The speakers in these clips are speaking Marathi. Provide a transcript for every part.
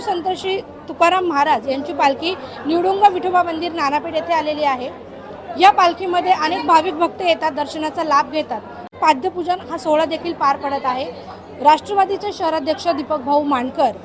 जगद्गुरू संत श्री तुकाराम महाराज यांची पालखी निवडुंग विठोबा मंदिर नानापेठ येथे आलेली आहे. या पालखीमध्ये अनेक भाविक भक्त येतात दर्शनाचा लाभ घेतात. पाद्यपूजन हा सोहळा देखील पार पडत आहे. राष्ट्रवादीचे शहराध्यक्ष दीपक भाऊ मानकर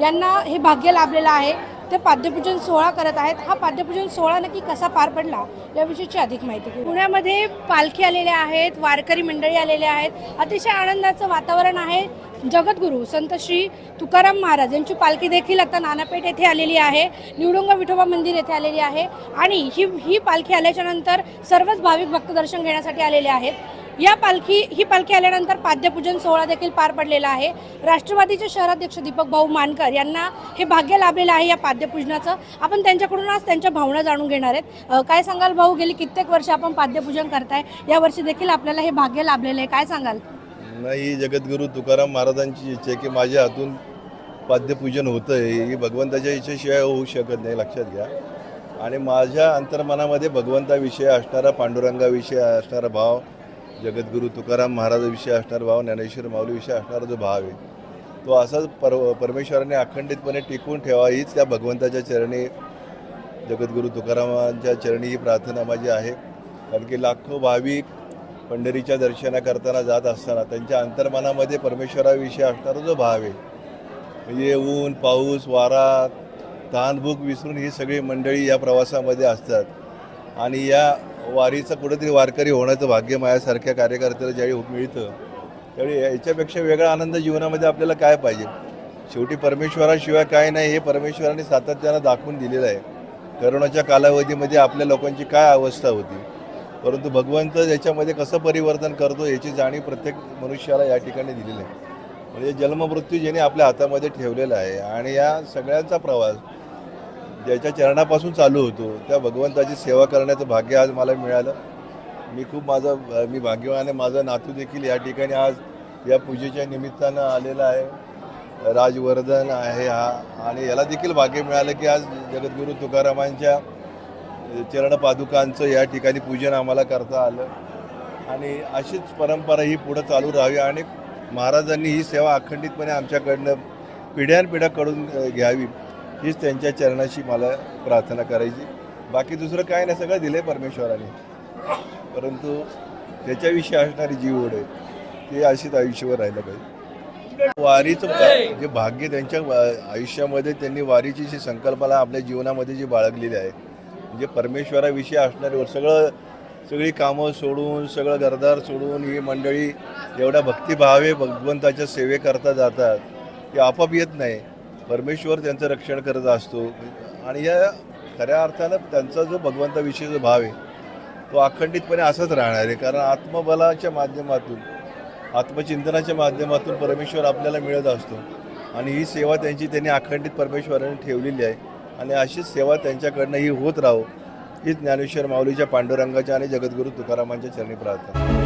यांना हे भाग्य लाभलेलं आहे. ते पाद्यपूजन सोहळा करत आहेत. हा पाद्यपूजन सोहळा नक्की कसा पार पडला याविषयीची अधिक माहिती पुण्यामध्ये पालखी आलेल्या आहेत वारकरी मंडळी आलेल्या आहेत. अतिशय आनंदाचं वातावरण आहे. जगद्गुरू संत श्री तुकाराम महाराज यांची पालखी देखील आता नानापेठ येथे आलेली आहे. निवडुंग विठोबा मंदिर येथे आलेली आहे. आणि ही ही पालखी आल्याच्यानंतर सर्वच भाविक भक्त दर्शन घेण्यासाठी आलेले आहेत. या पालखी ही पालखी आल्यानंतर पाद्यपूजन सोहळा देखील पार पडलेला आहे. राष्ट्रवादीचे शहराध्यक्ष दीपक भाऊ मानकर यांना हे भाग्य लाभलेलं आहे या पाद्यपूजनाचं. आपण त्यांच्याकडून आज त्यांच्या भावना जाणून घेणार आहेत. काय सांगाल भाऊ? गेली कित्येक वर्ष आपण पाद्यपूजन करताय. या वर्षी देखील आपल्याला हे भाग्य लाभलेलं आहे. काय सांगाल? नाही जगद्गुरू तुकाराम महाराजांची इच्छा आहे की माझ्या हातून पाद्यपूजन होतं आहे ही भगवंताच्या इच्छेशिवाय होऊ शकत नाही लक्षात घ्या. आणि माझ्या अंतर्मनामध्ये भगवंताविषयी असणारा पांडुरंगाविषयी असणारा भाव जगद्गुरू तुकाराम महाराजाविषयी असणारा भाव ज्ञानेश्वर माऊलीविषयी असणारा जो भाव आहे तो असाच पर परमेश्वराने अखंडितपणे टिकून ठेवा. हीच त्या भगवंताच्या चरणी जगद्गुरू तुकारामांच्या चरणी ही प्रार्थना माझी आहे. कारण की लाखो भाविक पंढरीच्या दर्शना करताना जात असताना त्यांच्या अंतर्मनामध्ये परमेश्वराविषयी असणारा जो भाव आहे म्हणजे ऊन पाऊस वारा तहानभूक विसरून ही सगळी मंडळी या प्रवासामध्ये असतात. आणि या वारीचं कुठेतरी वारकरी होण्याचं भाग्य माझ्यासारख्या कार्यकर्त्याला ज्यावेळी मिळतं त्यावेळी याच्यापेक्षा वेगळा आनंद जीवनामध्ये आपल्याला काय पाहिजे? शेवटी परमेश्वराशिवाय काय नाही हे परमेश्वराने सातत्यानं दाखवून दिलेलं आहे. करोनाच्या कालावधीमध्ये आपल्या लोकांची काय अवस्था होती? परंतु भगवंत याच्यामध्ये कसं परिवर्तन करतो याची जाणीव प्रत्येक मनुष्याला या ठिकाणी दिलेली आहे. म्हणजे जन्ममृत्यू ज्याने आपल्या हातामध्ये ठेवलेला आहे आणि या सगळ्यांचा प्रवास ज्याच्या चरणापासून चालू होतो त्या भगवंताची सेवा करण्याचं भाग्य आज मला मिळालं. मी खूप माझं मी भाग्यवान आहे. माझा नातू देखील या ठिकाणी आज या पूजेच्या निमित्तानं आलेला आहे. राजवर्धन आहे हा. आणि याला देखील भाग्य मिळालं की आज जगद्गुरू तुकारामांच्या चरणपादुकांचं या ठिकाणी पूजन आम्हाला करता आलं. आणि अशीच परंपरा ही पुढं चालू राहावी आणि महाराजांनी ही सेवा अखंडितपणे आमच्याकडनं पिढ्यानपिढ्याकडून अ, घ्यावी हीच त्यांच्या चरणाशी मला प्रार्थना करायची. बाकी दुसरं काय नाही सगळं दिलं परमेश्वराने. परंतु त्याच्याविषयी असणारी जी ओढ आहे ती अशीच आयुष्यभर राहिलं पाहिजे. वारीचं जे भाग्य त्यांच्या आयुष्यामध्ये त्यांनी वारीची जी संकल्पना आपल्या जीवनामध्ये जी बाळगलेली आहे म्हणजे परमेश्वराविषयी असणारी सगळं सगळी कामं सोडून सगळं घरदार सोडून ही मंडळी एवढ्या भक्तिभावे भगवंताच्या सेवेकरता जातात की आपाप येत नाही. परमेश्वर त्यांचं रक्षण करत असतो. आणि या खऱ्या अर्थानं त्यांचा जो भगवंताविषयी जो भाव आहे तो अखंडितपणे असाच राहणार आहे. कारण आत्मबलाच्या माध्यमातून आत्मचिंतनाच्या माध्यमातून परमेश्वर आपल्याला मिळत असतो. आणि ही सेवा त्यांची त्यांनी अखंडित परमेश्वराने ठेवलेली आहे. आणि अशीच सेवा त्यांच्याकडनं ही होत राहो. ही ज्ञानेश्वर माऊलीच्या पांडुरंगाच्या आणि जगद्गुरू तुकारामांच्या चरणी प्रार्थना.